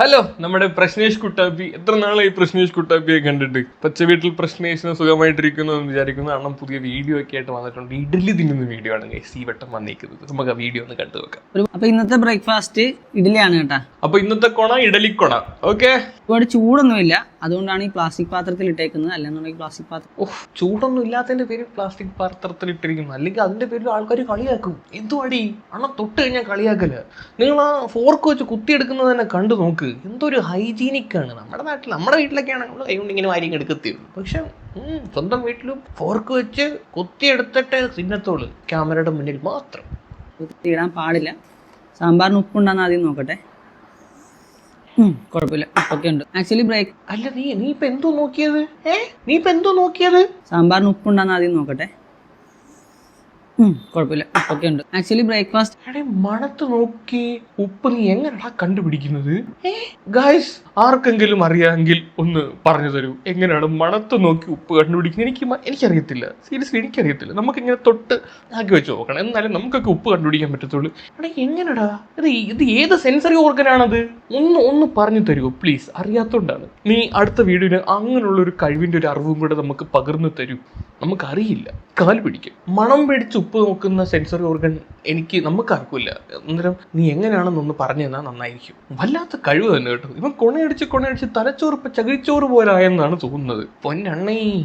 Hello നമ്മുടെ പ്രശ്നേഷ് കുട്ടാപ്പി. എത്ര നാളായി പ്രശ്നേഷ് കുട്ടാപ്പിയെ കണ്ടിട്ട്? പച്ച വീട്ടിൽ പ്രശ്നേഷിനെ സുഖമായിട്ടിരിക്കുന്നു എന്ന് വിചാരിക്കുന്നു. കാരണം പുതിയ വീഡിയോ ഒക്കെ ആയിട്ട് വന്നിട്ടുണ്ട്. ഇഡ്ഡലി തിന്നുന്ന വീഡിയോ ആണ് ഈ വട്ടം വന്നിരിക്കുന്നത്. നമുക്ക് ആ വീഡിയോ ഒന്ന് കണ്ടു വെക്കാം അപ്പൊ ഇന്നത്തെ ബ്രേക്ക്ഫാസ്റ്റ് ഇഡ്ഡലിയാണ് കേട്ടാ. അപ്പൊ ഇന്നത്തെ കൊണ ഇഡലിക്കൊണ ഓക്കെ ഒരുപാട് ചൂടൊന്നുമില്ല. അതുകൊണ്ടാണ് ഈ പ്ലാസ്റ്റിക് പാത്രത്തിൽ ഇട്ടേക്കുന്നത്. അല്ലെന്നുണ്ടെങ്കിൽ പ്ലാസ്റ്റിക് പാത്രം ഓഹ് ചൂടൊന്നും ഇല്ലാത്തതിന്റെ പേര് പ്ലാസ്റ്റിക് പാത്രത്തിൽ ഇട്ടിരിക്കുന്നു. അല്ലെങ്കിൽ അതിന്റെ പേരിൽ ആൾക്കാർ കളിയാക്കും. എന്തുവാടി? അണ്ണ തൊട്ട് കഴിഞ്ഞാൽ കളിയാക്കൽ. നിങ്ങൾ ആ ഫോർക്ക് വെച്ച് കുത്തിയെടുക്കുന്നത് തന്നെ കണ്ടു നോക്ക്. എന്തൊരു ഹൈജീനിക് ആണ്. നമ്മുടെ നാട്ടിൽ നമ്മുടെ വീട്ടിലൊക്കെയാണ് നമ്മൾ കൈകൊണ്ട് ഇങ്ങനെ വാരിയും എടുക്കത്തുള്ളൂ പക്ഷെ സ്വന്തം വീട്ടിലും ഫോർക്ക് വെച്ച് കുത്തിയെടുത്തിട്ട് തിന്നത്തോളൂ ക്യാമറയുടെ മുന്നിൽ മാത്രം. കുത്തിയിടാൻ പാടില്ല. സാമ്പാറിന് ഉപ്പുണ്ടാന്ന് ആദ്യം നോക്കട്ടെ. കുഴപ്പമില്ല ഉപ്പൊക്കെ ഉണ്ട് ആക്ച്വലി ബ്രേക്ക് അല്ല നീ നീ ഇപ്പൊ എന്തോ നോക്കിയത്? ഏ? നീ ഇപ്പൊ എന്തോ നോക്കിയത്? സാമ്പാറിന് ഉപ്പുണ്ടാന്ന് ആദ്യം നോക്കട്ടെ. കുഴപ്പമില്ല. ഒക്കെ ഉണ്ട് ആക്ച്വലി ബ്രേക്ക്ഫാസ്റ്റ് എടേ മണത്ത് നോക്കി ഉപ്പ് നീ എങ്ങനെയാ കണ്ടുപിടിക്കുന്നത്? ഗായ്സ് ആർക്കെങ്കിലും അറിയാമെങ്കിൽ ഒന്ന് പറഞ്ഞു തരൂ. എങ്ങനെയാണ് മണത്ത് നോക്കി ഉപ്പ് കണ്ടുപിടിക്കുന്നത്? എനിക്ക് എനിക്കറിയത്തില്ല. സീരിയസ്ലി എനിക്കറിയത്തില്ല. നമുക്ക് ഇങ്ങനെ തൊട്ട് ആക്കി വെച്ച് നോക്കണം. എന്നാലും നമുക്കൊക്കെ ഉപ്പ് കണ്ടുപിടിക്കാൻ പറ്റത്തുള്ളൂ. എടാ എങ്ങനെടാ? ഇത് ഇത് ഏത് സെൻസറി ഓർഗനാണത് ഒന്ന് ഒന്ന് പറഞ്ഞു തരുമോ പ്ലീസ് അറിയാത്തോണ്ടാണ്. നീ അടുത്ത വീഡിയോയിൽ അങ്ങനെയുള്ള ഒരു കഴിവിന്റെ ഒരു അറിവും കൂടെ നമുക്ക് പകർന്നു തരൂ. നമുക്കറിയില്ല. കാൽ പിടിക്കും. മണം പിടിച്ച് ഉപ്പ് നോക്കുന്ന സെൻസറി ഓർഗൻ എനിക്ക് നമുക്ക് നമുക്കാർക്കില്ല അന്നേരം നീ എങ്ങനെയാണെന്നൊന്ന് പറഞ്ഞു തന്നാൽ നന്നായിരിക്കും. വല്ലാത്ത കഴിവ് തന്നെ കേട്ടോ. ഇവൻ കൊണയടിച്ച് കൊണയടിച്ച് തലച്ചോറ് ഇപ്പൊ ചകിരിച്ചോറ് പോലായെന്നാണ് തോന്നുന്നത്. പൊന്നണ്ണേ.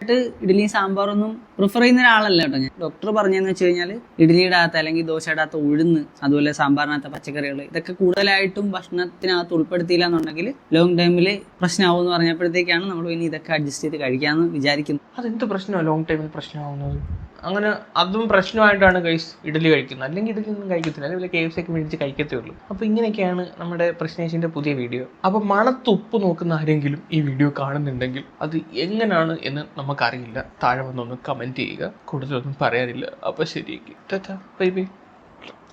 ആയിട്ട് ഇഡ്ഡലിയും സാമ്പാറൊന്നും പ്രിഫർ ചെയ്യുന്ന ഒരാളല്ല കേട്ടോ ഞാൻ. ഡോക്ടർ പറഞ്ഞതെന്ന് വെച്ച് കഴിഞ്ഞാൽ ഇഡ്ഡലിയുടെ അകത്ത് അല്ലെങ്കിൽ ദോശയുടെ അകത്ത് ഉഴുന്ന് അതുപോലെ സാമ്പാറിനകത്ത് പച്ചക്കറികൾ ഇതൊക്കെ കൂടുതലായിട്ടും ഭക്ഷണത്തിനകത്ത് ഉൾപ്പെടുത്തിയില്ല എന്നുണ്ടെങ്കിൽ ലോങ് ടൈമിൽ പ്രശ്നമാവും എന്ന് പറഞ്ഞപ്പോഴത്തേക്കാണ് നമ്മൾ ഇനി ഇതൊക്കെ അഡ്ജസ്റ്റ് ചെയ്ത് കഴിക്കാമെന്ന് വിചാരിക്കുന്നത് അതെന്ത് പ്രശ്നമാണ് ലോങ് ടൈമിൽ പ്രശ്നമാവുന്നത് അങ്ങനെ അതും പ്രശ്നമായിട്ടാണ് ഗൈസ് ഇഡലി കഴിക്കുന്നത്. അല്ലെങ്കിൽ ഇഡലി ഒന്നും കഴിക്കത്തില്ല. അല്ലെങ്കിൽ കെ എഫ് സി ഒക്കെ മേടിച്ച് കഴിക്കത്തേ ഉള്ളൂ. അപ്പോൾ ഇങ്ങനെയൊക്കെയാണ് നമ്മുടെ പ്രശ്നേഷിന്റെ പുതിയ വീഡിയോ അപ്പോൾ മണത്ത് ഉപ്പ് നോക്കുന്ന ആരെങ്കിലും ഈ വീഡിയോ കാണുന്നുണ്ടെങ്കിൽ അത് എങ്ങനെയാണ് എന്ന് നമുക്കറിയില്ല. താഴെ വന്നൊന്ന് കമന്റ് ചെയ്യുക. കൂടുതലൊന്നും പറയാനില്ല. അപ്പോൾ ശരിയാക്കി ബൈ ബൈ.